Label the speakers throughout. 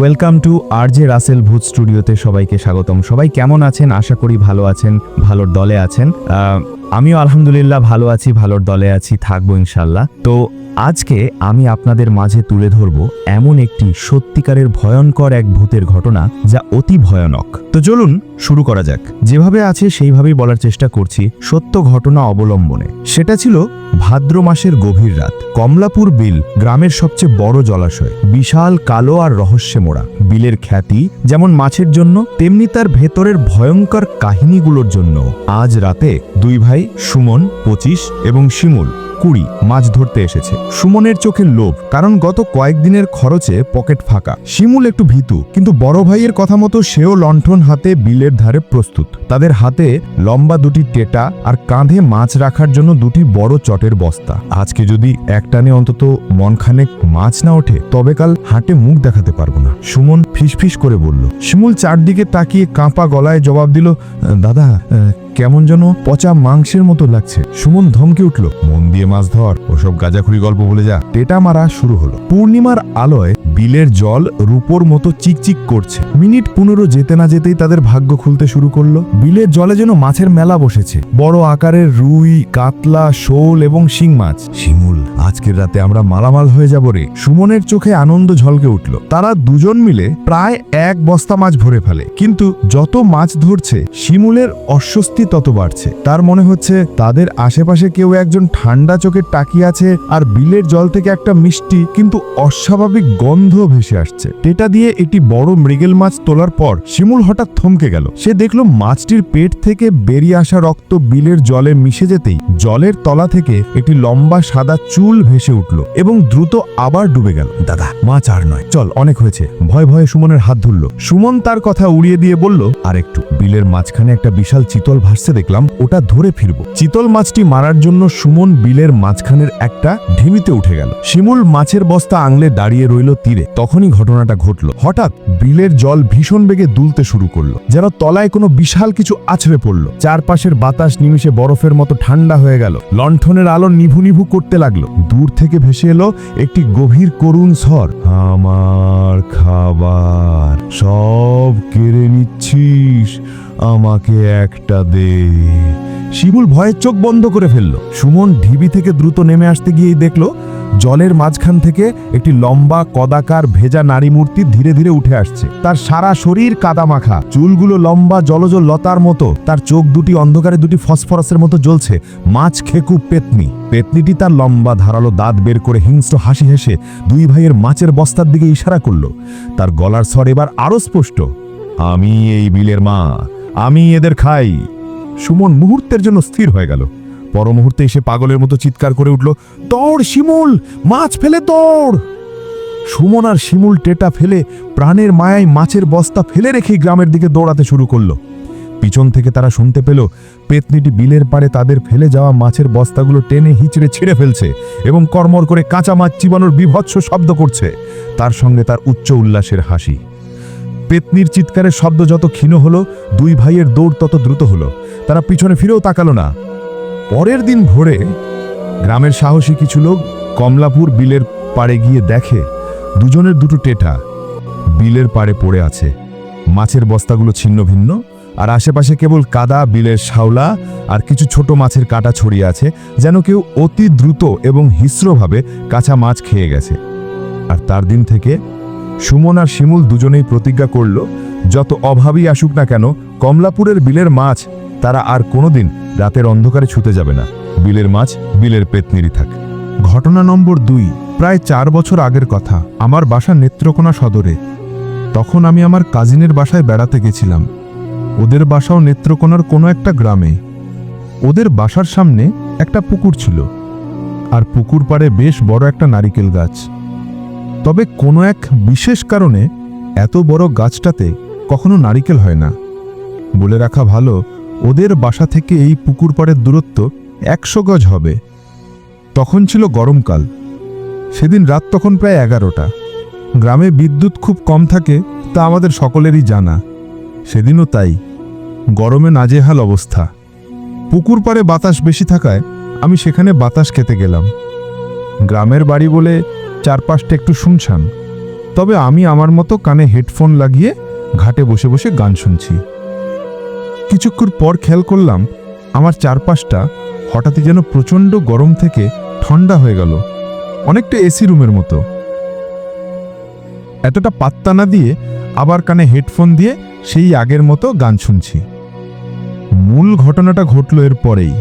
Speaker 1: Welcome to R J Russell ভূত স্টুডিওতে সবাইকে স্বাগতম। সবাই কেমন আছেন? আশা করি ভালো আছেন, ভালোর দলে আছেন। আমিও আলহামদুলিল্লাহ ভালো আছি, ভালোর দলে আছি, থাকব ইনশাল্লাহ। তো আজকে আমি আপনাদের মাঝে তুলে ধরব এমন একটি সত্যিকারের ভয়ঙ্কর এক ভূতের ঘটনা যা অতি ভয়ানক। তো চলুন শুরু করা যাক। যেভাবে আছে সেইভাবেই বলার চেষ্টা করছি সত্য ঘটনা অবলম্বনে। সেটা ছিল ভাদ্র মাসের গভীর রাত। কমলাপুর বিল গ্রামের সবচেয়ে বড় জলাশয়। বিশাল কালো আর রহস্যে মোড়া। বিলের খ্যাতি যেমন মাছের জন্য, তেমনি তার ভেতরের ভয়ঙ্কর কাহিনীগুলোর জন্য আজ রাতে দুই ভাই সুমন, পঁচিশ এবং শিমুল কুড়ি মাছ ধরতে এসেছে। সুমনের চোখে লোভ, কারণ গত কয়েকদিনের খরচে পকেট ফাঁকা। শিমুল একটু ভীতু, কিন্তু বড় ভাইয়ের কথা মতো সেও লণ্ঠন হাতে বিলের ধারে প্রস্তুত। তাদের হাতে লম্বা দুটি টেটা আর কাঁধে মাছ রাখার জন্য দুটি বড় চটের বস্তা। আজকে যদি একটানে অন্তত মনখানেক মাছ না ওঠে, তবে কাল হাটে মুখ দেখাতে পারব না। সুমন ফিসফিস করে বলল, শিমুল চারদিকে তাকিয়ে কাঁপা গলায় জবাব দিল, দাদা কেমন যেন পচা মাংসের মতো লাগছে। সুমন ধমকে উঠল, মন দিয়ে মাছ ধর, ওসব গাজাখুরি গল্প বলে যা। টেটা মারা শুরু হলো। পূর্ণিমার আলোয় বিলের জল রূপোর মতো চিকচিক করছে। মিনিট পনেরো যেতে না যেতেই তাদের ভাগ্য খুলতে শুরু করল। বিলের জলে যেন মাছের মেলা বসেছে। বড় আকারের রুই, কাতলা, শোল এবং শিং মাছ। শিমুল, আজকের রাতে আমরা মালামাল হয়ে যাব রে। সুমনের চোখে আনন্দ ঝলকে উঠল। তারা দুজন মিলে প্রায় এক বস্তা মাছ ভরে ফেলে। কিন্তু যত মাছ ধরছে, শিমুলের অস্বস্তি তত বাড়ছে। তার মনে হচ্ছে তাদের আশেপাশে কেউ একজন ঠান্ডা চোখে তাকিয়ে আছে আর বিলের জল থেকে একটা মিষ্টি, কিন্তু অস্বাভাবিক গন্ধ ভেসে আসছে। টেটা দিয়ে একটি বড় মৃগেল মাছ তোলার পর শিমুল হঠাৎ থমকে গেল। সে দেখল মাছটির পেট থেকে বেরিয়ে আসা রক্ত বিলের জলে মিশে যেতেই জলের তলা থেকে একটি লম্বা সাদা চুল ভেসে উঠল এবং দ্রুত আবার ডুবে গেল। দাদা, মাছ আর নয়। চল, অনেক হয়েছে। ভয় ভয়ে সুমনের হাত ধরল। সুমন তার কথা উড়িয়ে দিয়ে বলল, আর একটু, বিলের মাঝখানে একটা বিশাল চিতল ভাসছে দেখলাম, ওটা ধরে ফিরবো। চিতল মাছটি মারার জন্য সুমন বিলের মাঝখানের একটা ঢিমিতে উঠে গেল। শিমুল মাছের বস্তা আংলে দাঁড়িয়ে রইল তীরে। তখনই ঘটনাটা ঘটল। হঠাৎ বিলের জল ভীষণ বেগে দুলতে শুরু করল, যেন তলায় কোনো বিশাল কিছু আছড়ে পড়ল। চারপাশের বাতাস নিমিষে বরফের মতো ঠান্ডা হয়ে গেল। লণ্ঠনের আলো নিভু নিভু করতে লাগল। দূর থেকে ভেসে এলো একটি গভীর করুণ স্বর। আমার খাবার, সব কেড়ে নিচ্ছিস, আমাকে একটা দে। শিবুল ভয়ের চোখ বন্ধ করে ফেলল। সুমন ঢিবি থেকে দ্রুত নেমে আসতে গিয়েই দেখল জলের মাঝখান থেকে একটি লম্বা কদাকার ভেজা নারী মূর্তি ধীরে ধীরে উঠে আসছে। তার সারা শরীর কাদা মাখা চুলগুলো লম্বা জলজ লতার মতো। তার চোখ দুটি অন্ধকারে দুটি ফসফরাসের মতো জ্বলছে। মাছ খেকু পেতনি। পেতনিটি তার লম্বা ধারালো দাঁত বের করে হিংস্র হাসি হেসে দুই ভাইয়ের মাছের বস্তার দিকে ইশারা করল। তার গলার স্বর এবার আরও স্পষ্ট। আমি এই বিলের মা। আমি এদের খাই। সুমন মুহূর্তের জন্য স্থির হয়ে গেল। পর মুহূর্তে এসে পাগলের মতো চিৎকার করে উঠল দৌড় শিমুল, মাছ ফেলে দৌড় সুমন আর শিমুল টেটা ফেলে প্রাণের মায়ায় মাছের বস্তা ফেলে রেখে গ্রামের দিকে দৌড়াতে শুরু করল। পিছন থেকে তারা শুনতে পেল, পেতনিটি বিলের পাড়ে তাদের ফেলে যাওয়া মাছের বস্তাগুলো টেনে হিচড়ে ছিঁড়ে ফেলছে এবং কর্মর করে কাঁচা মাছ চিবানোর বিভৎস শব্দ করছে। তার সঙ্গে তার উচ্চ উল্লাসের হাসি। পেতনির চিৎকারের শব্দ যত ক্ষীণ হলো, দুই ভাইয়ের দৌড় তত দ্রুত হলো। তারা পিছনে ফিরেও তাকালো না। পরের দিন ভোরে গ্রামের সাহসী কিছু লোক কমলাপুর বিলের পাড়ে গিয়ে দেখে, দুজনের দুটো টেটা বিলের পাড়ে পড়ে আছে। মাছের বস্তাগুলো ছিন্ন ভিন্ন, আর আশেপাশে কেবল কাদা, বিলের শাওলা আর কিছু ছোট মাছের কাটা ছড়িয়ে আছে, যেন কেউ অতি দ্রুত এবং হিস্রভাবে কাঁচা মাছ খেয়ে গেছে। আর তার দিন থেকে সুমন আর শিমুল দুজনেই প্রতিজ্ঞা করল, যত অভাবই আসুক না কেন, কমলাপুরের বিলের মাছ তারা আর কোনোদিন রাতের অন্ধকারে ছুতে যাবে না। বিলের মাছ, বিলের পেতনিরই থাক। ঘটনা নম্বর দুই, প্রায় চার বছর আগের কথা। আমার বাসা নেত্রকোনা সদরে। তখন আমি আমার কাজিনের বাসায় বেড়াতে গেছিলাম। ওদের বাসাও নেত্রকোনার কোনো একটা গ্রামে। ওদের বাসার সামনে একটা পুকুর ছিল। আর পুকুর পাড়ে বেশ বড় একটা নারিকেল গাছ। তবে কোনো এক বিশেষ কারণে এত বড় গাছটাতে কখনো নারিকেল হয় না। বলে রাখা ভালো ওদের বাসা থেকে এই পুকুর পাড়ের দূরত্ব একশো গজ হবে। তখন ছিল গরমকাল। সেদিন রাত তখন প্রায় এগারোটা। গ্রামে বিদ্যুৎ খুব কম থাকে, তা আমাদের সকলেরই জানা। সেদিনও তাই। গরমে নাজেহাল অবস্থা। পুকুর পাড়ে বাতাস বেশি থাকায় আমি সেখানে বাতাস খেতে গেলাম। গ্রামের বাড়ি বলে চারপাশটা একটু শুনশান।
Speaker 2: তবে আমি আমার মতো কানে হেডফোন লাগিয়ে ঘাটে বসে বসে গান শুনছি। কিছুক্ষণ পর খেয়াল করলাম, আমার চারপাশটা হঠাৎই যেন প্রচণ্ড গরম থেকে ঠান্ডা হয়ে গেল, অনেকটা এসি রুমের মতো। এতটা পাত্তা না দিয়ে আবার কানে হেডফোন দিয়ে সেই আগের মতো গান শুনছি। মূল ঘটনাটা ঘটল এর পরেই।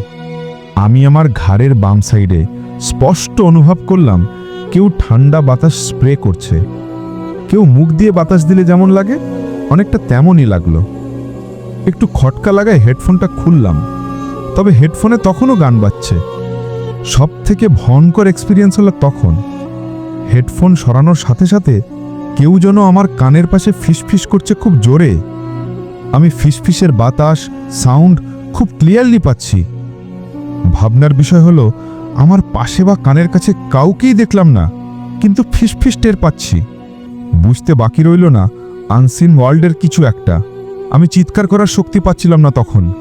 Speaker 2: আমি আমার ঘাড়ের বাম সাইডে স্পষ্ট অনুভব করলাম, কেউ ঠান্ডা বাতাস স্প্রে করছে। কেউ মুখ দিয়ে বাতাস দিলে যেমন লাগে, অনেকটা তেমনই লাগল। একটু খটকা লাগায় হেডফোনটা খুললাম। তবে হেডফোনে তখনও গান বাজছে। সব থেকে ভয়ঙ্কর এক্সপিরিয়েন্স হলো তখন। হেডফোন সরানোর সাথে সাথে কেউ যেন আমার কানের পাশে ফিসফিস করছে খুব জোরে। আমি ফিসফিসের বাতাস সাউন্ড খুব ক্লিয়ারলি পাচ্ছি। ভাবনার বিষয় হলো, আমার পাশে বা কানের কাছে কাউকেই দেখলাম না, কিন্তু ফিসফিস টের পাচ্ছি। বুঝতে বাকি রইল না আনসিন ওয়ার্ল্ডের কিছু একটা। আমি চিৎকার করার শক্তি পাচ্ছিলাম না তখন।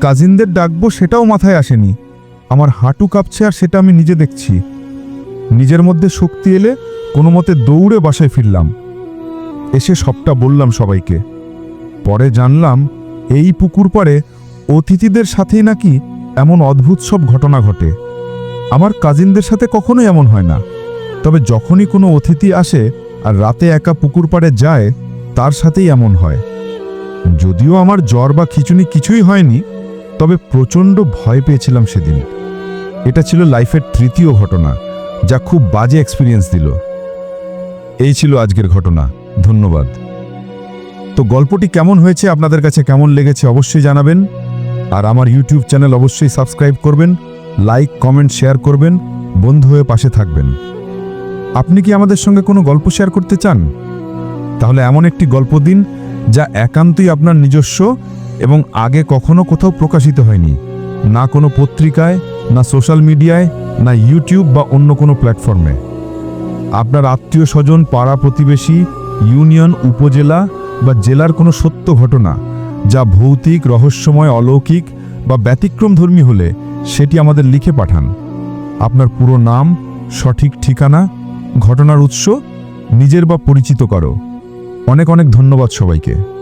Speaker 2: কাজিনদের ডাকবো সেটাও মাথায় আসেনি। আমার হাঁটু কাঁপছে আর সেটা আমি নিজে দেখছি। নিজের মধ্যে শক্তি এলে কোনো মতে দৌড়ে বাসায় ফিরলাম। এসে সবটা বললাম সবাইকে। পরে জানলাম এই পুকুর পাড়ে অতিথিদের সাথেই নাকি এমন অদ্ভুত সব ঘটনা ঘটে। আমার কাজিনদের সাথে কখনোই এমন হয় না। তবে যখনই কোনো অতিথি আসে আর রাতে একা পুকুর পাড়ে যায়, তার সাথেই এমন হয়। যদিও আমার জ্বর বা খিচুনি কিছুই হয়নি, তবে প্রচণ্ড ভয় পেয়েছিলাম সেদিন। এটা ছিল লাইফের তৃতীয় ঘটনা, যা খুব বাজে এক্সপিরিয়েন্স দিল। এই ছিল আজকের ঘটনা। ধন্যবাদ। তো গল্পটি কেমন হয়েছে, আপনাদের কাছে কেমন লেগেছে অবশ্যই জানাবেন। আর আমার ইউটিউব চ্যানেল অবশ্যই সাবস্ক্রাইব করবেন লাইক কমেন্ট শেয়ার করবেন, বন্ধু হয়ে পাশে থাকবেন। আপনি কি আমাদের সঙ্গে কোনো গল্প শেয়ার করতে চান? তাহলে এমন একটি গল্প দিন যা একান্তই আপনার নিজস্ব এবং আগে কখনো কোথাও প্রকাশিত হয়নি। না কোনো পত্রিকায়, না সোশ্যাল মিডিয়ায়, না ইউটিউব বা অন্য কোনো প্ল্যাটফর্মে। আপনার আত্মীয় স্বজন, পাড়া প্রতিবেশী, ইউনিয়ন, উপজেলা বা জেলার কোনো সত্য ঘটনা যা ভৌতিক, রহস্যময়, অলৌকিক বা ব্যতিক্রমধর্মী হলে সেটি আমাদের লিখে পাঠান। আপনার পুরো নাম, সঠিক ঠিকানা, ঘটনার উৎস, নিজের বা পরিচিত করো। অনেক অনেক ধন্যবাদ সবাইকে।